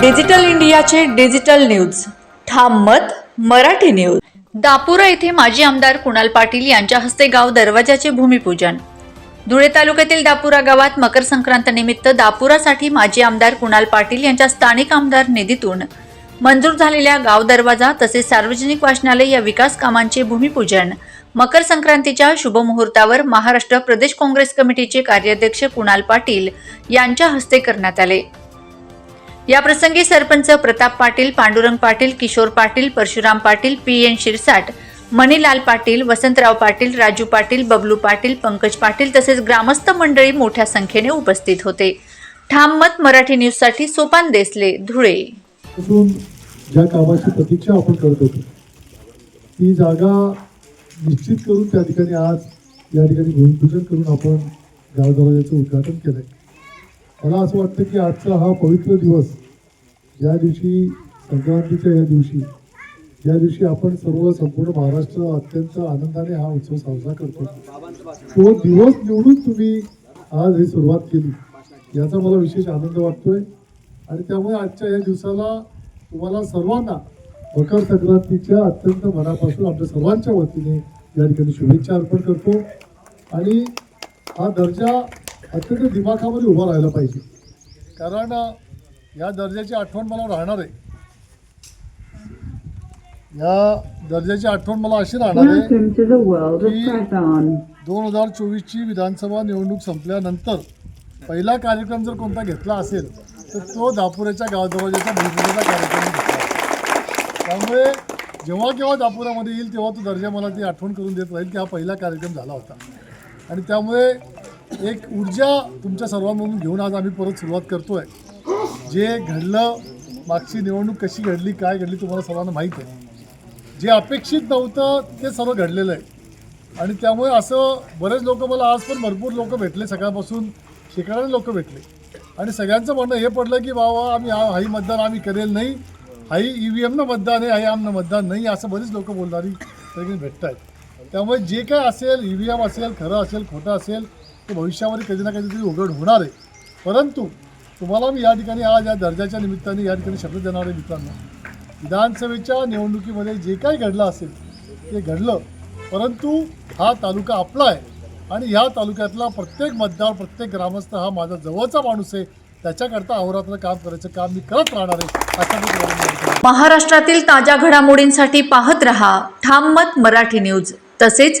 Digital इंडियाचे digital news. ठाम मत मराठी न्यूज. दापुरा येथे माजी आमदार कुणाल पाटील यांच्या हस्ते गाव दरवाजाचे भूमिपूजन. धुळे तालुक्यातील दापुरा गावात मकर संक्रांत निमित्त दापुरासाठी माजी आमदार कुणाल पाटील यांच्या स्थानिक आमदार निधीतून मंजूर झालेल्या गाव दरवाजा तसेच सार्वजनिक वाचनालय या विकास कामांचे भूमिपूजन. मकर संक्रांतीच्या शुभमुहूर्तावर महाराष्ट्र प्रदेश काँग्रेस कमिटीचे कार्याध्यक्ष कुणाल पाटील यांच्या हस्ते करण्यात आले. याप्रसंगी सरपंच प्रताप पाटील पांडुरंग पाटील किशोर पाटील परशुराम पाटील पी एन शिरसाट मणिलाल पाटील वसंतराव पाटील राजू पाटील बबलू पाटील पंकज पाटील तसेच ग्रामस्थ मंडळी मोठ्या संख्येने उपस्थित होते. ठाम मत मराठी न्यूजसाठी सोपान देसले धुळे. ज्या कामाची प्रतीक्षा आपण करत होतो ती जागा निश्चित करून त्या ठिकाणी आज या ठिकाणी भूमिपूजन करून आपण गाव दरवाजाचं उद्घाटन केलंय. मला असं वाटतं की आजचा हा पवित्र दिवस ज्या दिवशी संक्रांतीच्या या दिवशी ज्या दिवशी आपण सर्व संपूर्ण महाराष्ट्र अत्यंत आनंदाने हा उत्सव साजरा करतो. तो दिवस निवडून तुम्ही आज ही सुरुवात केली याचा मला विशेष आनंद वाटतोय. आणि त्यामुळे आजच्या या दिवसाला तुम्हाला सर्वांना मकर संक्रांतीच्या अत्यंत मनापासून आमच्या सर्वांच्या वतीने या ठिकाणी शुभेच्छा अर्पण करतो. आणि हा दर्जा अत्यंत दिमाखामध्ये उभा राहायला पाहिजे. कारण या दर्जाची आठवण मला राहणार आहे. या दर्जाची आठवण मला अशी राहणार आहे. दोन हजार चोवीसची विधानसभा निवडणूक संपल्यानंतर पहिला कार्यक्रम जर कोणता घेतला असेल तर तो दापुराच्या गावदरवाजाच्या भूमिपूजेचा कार्यक्रम घेतला. त्यामुळे जेव्हा केव्हा दापुरामध्ये येईल तेव्हा तो दर्जा मला ती आठवण करून देत राहील की हा पहिला कार्यक्रम झाला होता. आणि त्यामुळे एक ऊर्जा तुमच्या सर्वांमधून घेऊन आज आम्ही परत सुरुवात करतोय. जे घडलं मागची निवडणूक कशी घडली काय घडली तुम्हाला सर्वांना माहीत आहे. जे अपेक्षित नव्हतं ते सर्व घडलेलं आहे. आणि त्यामुळे असं बरेच लोक मला आज पण भरपूर लोक भेटले सकाळपासून शेकड्याने लोक भेटले. आणि सगळ्यांचं म्हणणं हे पडलं की बाबा आम्ही हा हाही मतदान आम्ही करेल नाही. हाही ई व्ही एमनं मतदान आहे हाही आमनं मतदान नाही असं बरीच लोक बोलणारी सगळी भेटत आहेत त्यामुळे जे काय असेल ई व्ही एम असेल खरं असेल खोटं असेल ते भविष्यामध्ये कधी ना कधीतरी उघड होणार आहे. परंतु तुम्हाला मी या ठिकाणी आज या दर्जाच्या निमित्ताने या ठिकाणी शब्द देणार आहे मित्रांनो. विधानसभेच्या निवडणुकीमध्ये जे काही घडलं असेल ते घडलं. परंतु हा तालुका आपला आहे आणि ह्या तालुक्यातला प्रत्येक मतदार प्रत्येक ग्रामस्थ हा माझा जवळचा माणूस आहे. त्याच्याकरता अहोरात्र काम करायचं काम मी करत राहणार आहे असं महाराष्ट्रातील ताज्या घडामोडींसाठी पाहत रहा. ठाम मत मराठी न्यूज. तसेच